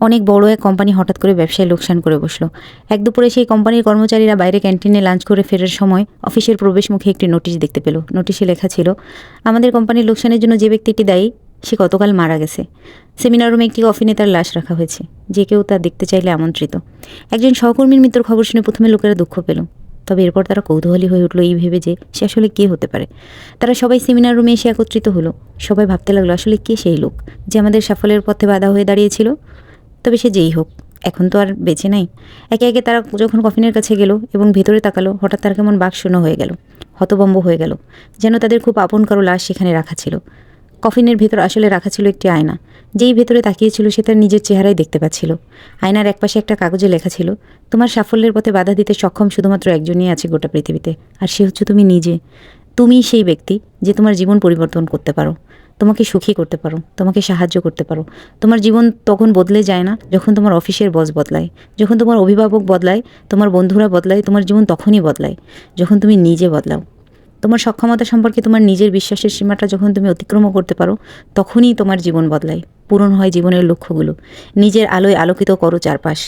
অনেক বড় এক কোম্পানি হঠাৎ করে ব্যবসায় লোকসান করে বসল। এক দুপুরে সেই কোম্পানির কর্মচারীরা বাইরে ক্যান্টিনে লাঞ্চ করে ফেরার সময় অফিসের প্রবেশ মুখে একটি নোটিশ দেখতে পেল। নোটিশে লেখা ছিল, আমাদের কোম্পানির লোকসানের জন্য যে ব্যক্তিটি দায়ী, সে গতকাল মারা গেছে। সেমিনার রুমে একটি কফিনে তার লাশ রাখা হয়েছে। যে কেউ তা দেখতে চাইলে আমন্ত্রিত। একজন সহকর্মীর মৃত্যুর খবর শুনে প্রথমে লোকেরা দুঃখ পেল। তবে এরপর তারা কৌতূহলী হয়ে উঠল এই ভেবে যে সে আসলে কে হতে পারে। তারা সবাই সেমিনার রুমে এসে একত্রিত হলো। সবাই ভাবতে লাগল, আসলে কে সেই লোক যে আমাদের সাফল্যের পথে বাধা হয়ে দাঁড়িয়েছিল? তবে সে যেই হোক, এখন তো আর বেঁচে নাই। একে একে তারা যখন কফিনের কাছে গেল এবং ভেতরে তাকালো, হঠাৎ তার কেমন বাক শূন্য হয়ে গেল, হতবম্ব হয়ে গেল, যেন তাদের খুব আপন কারও লাশ সেখানে রাখা ছিল। কফিনের ভেতর আসলে রাখা ছিল একটি আয়না। যেই ভেতরে তাকিয়েছিল সে তার নিজের চেহারাই দেখতে পাচ্ছিল। আয়নার একপাশে একটা কাগজে লেখা ছিল, তোমার সাফল্যের পথে বাধা দিতে সক্ষম শুধুমাত্র একজনই আছে গোটা পৃথিবীতে, আর সে হচ্ছে তুমি নিজে। তুমিই সেই ব্যক্তি যে তোমার জীবন পরিবর্তন করতে পারো। তোমাকে সুখী করতে পারো, তোমাকে সাহায্য করতে পারো। তোমার জীবন তখন বদলে যায় না যখন তোমার অফিসের বস বদলায়। যখন তোমার অভিভাবক বদলায়, তোমার বন্ধুরা বদলায়, তোমার জীবন তখনই বদলায়, যখন তুমি নিজে বদলাও। তোমার সক্ষমতা সম্পর্কে তোমার নিজের বিশ্বাসের সীমাটা যখন তুমি অতিক্রম করতে পারো, তখনই তোমার জীবন বদলায়। পূরণ হয় জীবনের লক্ষ্যগুলো। নিজের আলোয় আলোকিত করো চারপাশ।